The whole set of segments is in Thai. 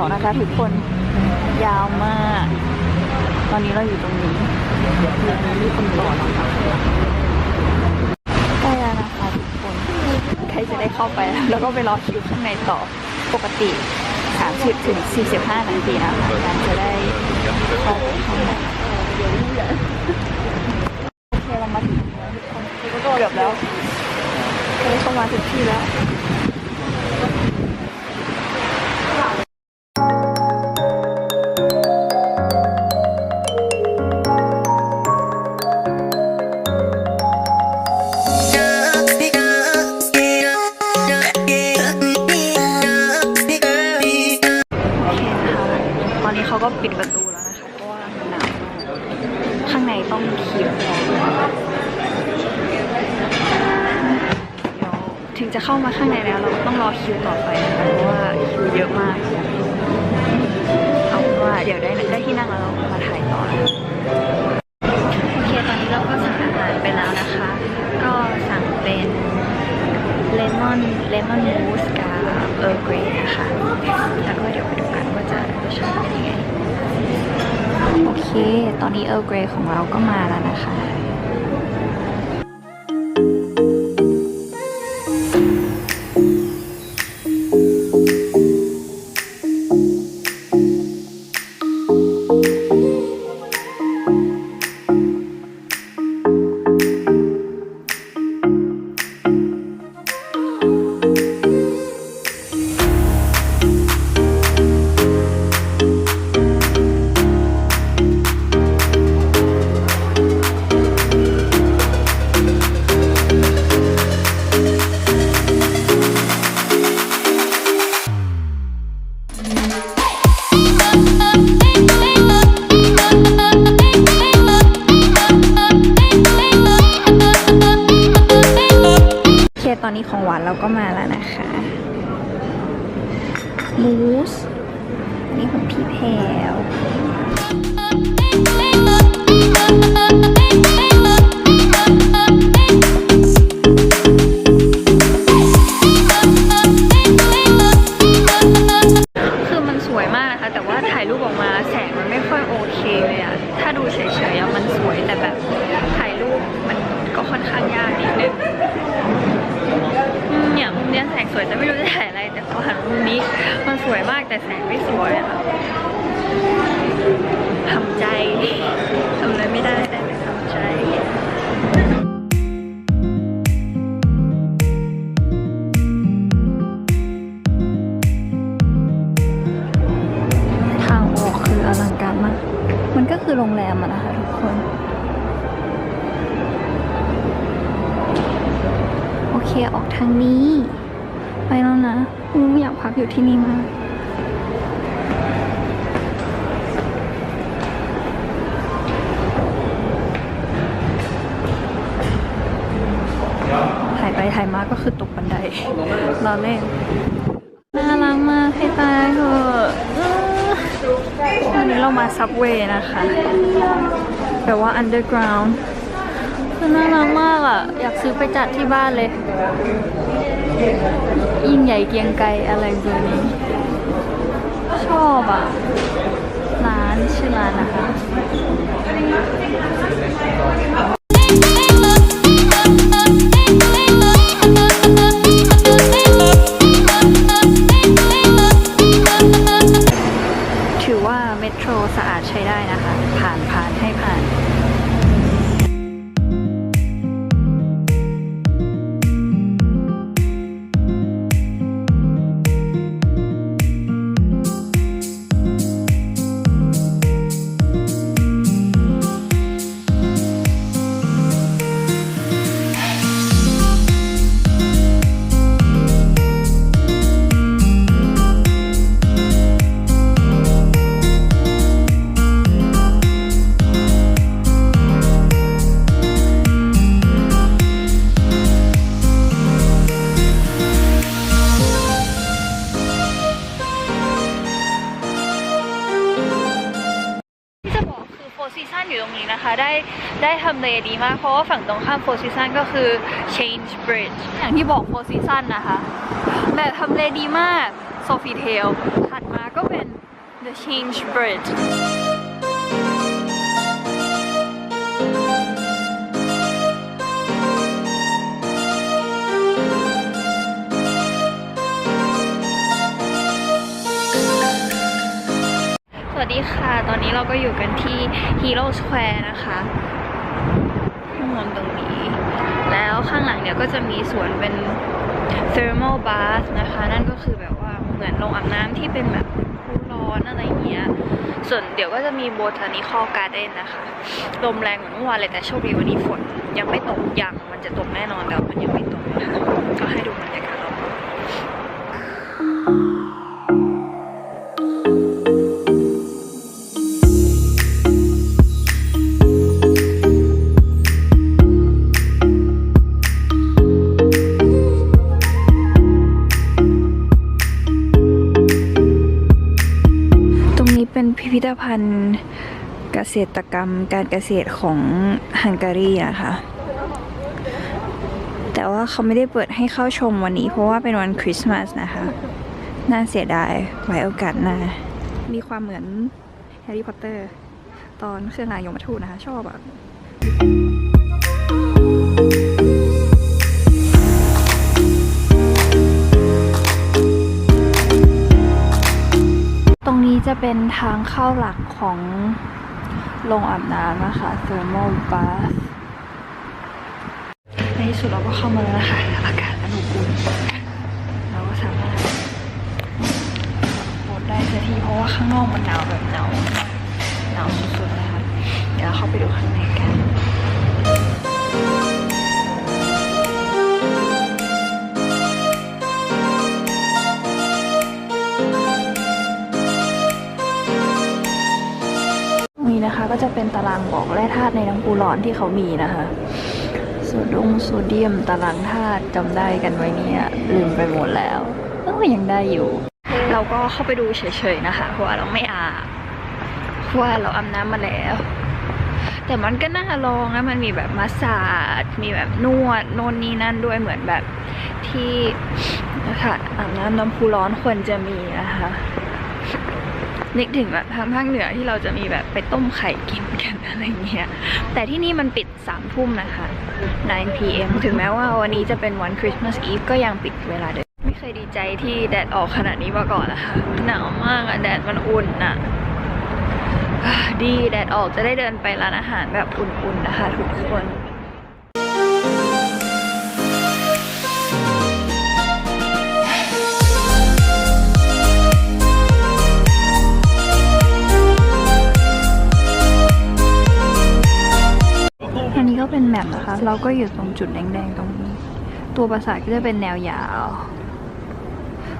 วนะคะ ทุกคนยาวมาก ตอนนี้เราอยู่ตรงนี้มีคนต่อนะคะใกล้แล้วนะคะทุกคนใครจะได้เข้าไปแล้วแล้วก็ไปรอคิวข้างในต่อปกติ30ถึง45 นาทีนะคะการจะได้เข้าไปข้างในโอเคเรามาถึงแล้วทุกคนเกือบแล้วเรเข้ามาถึงที่แล้ว ต้องเดี๋ยวถึงจะเข้ามาข้างในแล้วเราก็ต้องรอคิวต่อไปนะคะเพราะว่าคิวเยอะมาก เอาว่าเดี๋ยวได้ได้ที่นั่งแล้วเรามาถ่ายต่อโอเคตอนนี้เราก็สั่งอาหารไปแล้วนะคะ ก็สั่งเป็นเลมอนเลมอนมูสกับเออร์เกรนะคะแล้วก็เดี๋ยวไปดูกันว่าจะรสชาติเป็นยังไง โอเค ตอนนี้เออร์เกรของเราก็มาแล้วนะคะ ตอนนี้ของหวานเราก็มาแล้วนะคะมูสอันนี้ของพี่แพรว แต่แสงไม่สวยอะทำใจทำอะไรไม่ได้แต่ทำใจทางออกคืออลังการมาก มันก็คือโรงแรมอะนะคะทุกคนโอเคออกทางนี้ ไปแล้วนะอืมอยากพักอยู่ที่นี่มาก รอเล่นน่ารักมากให้ตายเถอะวันนี้เรามาซับเวย์นะคะแบบว่า underground คือน่ารักมากอะ อยากซื้อไปจัดที่บ้านเลย ยิ่งใหญ่เกียงไกรอะไรเบอร์นี้ ชอบอะ ร้านชื่อร้านนะคะ คือโฟซีซันอยู่ตรงนี้นะคะ ได้ได้ทำเลดีมาก เพราะว่าฝั่งตรงข้ามโฟซีซันก็คือ Change Bridge อย่างที่บอกโฟซีซันนะคะ แบบทำเลดีมาก Sofitel ถัดมาก็เป็น The Change Bridge สวัสดีค่ะ ตอนนี้เราก็อยู่กันที่ Hero Square นะคะข้างบนตรงนี้ แล้วข้างหลังเนี่ยก็จะมีสวนเป็น thermal bath นะคะ นั่นก็คือแบบว่าเหมือนลงอาบน้ำที่เป็นแบบคูร้อนอะไรเงี้ย ส่วนเดี๋ยวก็จะมี botanical garden นนะคะ ลมแรงเหมือนเมื่อวานเลยแต่โชคดีวันนี้ฝน ยังไม่ตกยังมันจะตกแน่นอนแต่ว่ามันยังไม่ตกนะคะ ก็ให้ดูบรรยากาศรอบ เกษตรกรรมการเกษตรของฮังการีนะคะแต่ว่าเขาไม่ได้เปิดให้เข้าชมวันนี้ เพราะว่าเป็นวันคริสต์มาสนะคะ น่าเสียดายไว้โอกาสหน้ามีความเหมือนแฮร์รี่พอตเตอร์ ตอนเครื่องรางยมทูตนะคะ ชอบอะตรงนี้จะเป็นทางเข้าหลักของ โรงอาบน้ำนะคะเซอร์โมบัสในที่สุดเราก็เข้ามาแล้วนะคะอากาศอนอบอุ่นเราก็สามารถโพสได้สักทีเพราะว่าข้างนอกมันหนาว ก็จะเป็นตารางบอกแร่ธาตุในน้ำปูร้อนที่เขามีนะคะโซดงโซเดียมตารางธาตุจำได้กันไว้เนี่ยลืมไปหมดแล้วเออยังได้อยู่ เราก็เข้าไปดูเฉยๆนะคะเพราะว่าเราไม่อาบเพราะว่าเราอาบน้ำมาแล้ว แต่มันก็น่าลองนะมันมีแบบมาสซาจมีแบบนวดโน่นนี่นั่นด้วยเหมือนแบบที่นะคะอาบน้ำน้ำพุร้อนควรจะมีนะคะ นึกถึงแบบทางภาคเหนือที่เราจะมีแบบไปต้มไข่กินกันอะไรเงี้ย แต่ที่นี่มันปิด3ามทุ่มนะคะ 9 p.m. ถึงแม้ว่าวันนี้จะเป็นวันคริสต์มาสอีฟก็ยังปิดเวลาเดิม ไม่เคยดีใจที่แดดออกขนาดนี้มาก่อนนะคะ หนาวมากอะแดดมันอุ่นอะดีแดดออกจะได้เดินไปร้านอาหารแบบอุ่นๆนะคะทุกคน เราก็อยู่ตรงจุดแดงๆตรงนี้ ตัวปราสาทก็จะเป็นแนวยาว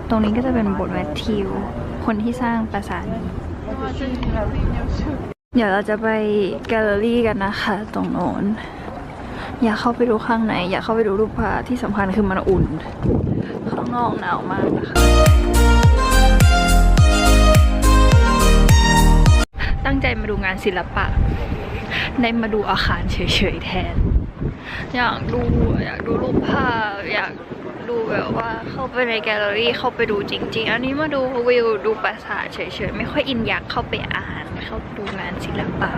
ตรงนี้ก็จะเป็นบทแมทธิว คนที่สร้างปราสาทนี้เดี๋ยวเราจะไปแกลเลอรี่กันนะคะ ตรงโน้นอยากเข้าไปดูข้างในอยากเข้าไปดูรูปภาพที่สำคัญคือมันอุ่น ข้างนอกหนาวมากนะคะ ตั้งใจมาดูงานศิลปะ ได้มาดูอาคารเฉยๆแทน อยากดูอยากดูรูปภาพ อยากดูแบบว่าเข้าไปในแกลเลอรี่เข้าไปดูจริง ๆ อันนี้มาดูวิวดูปราสาทเฉยๆ ไม่ค่อยอินอยากเข้าไปอ่าน เข้าดูงานศิลปะ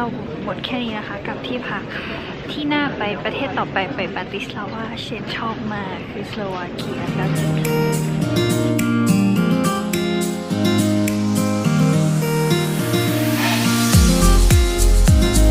เราหมดแค่นี้นะคะ กับที่พักที่น่าไปประเทศต่อไปไปปาติสลาวาเชนชอบมากคือสโลวาเกียและ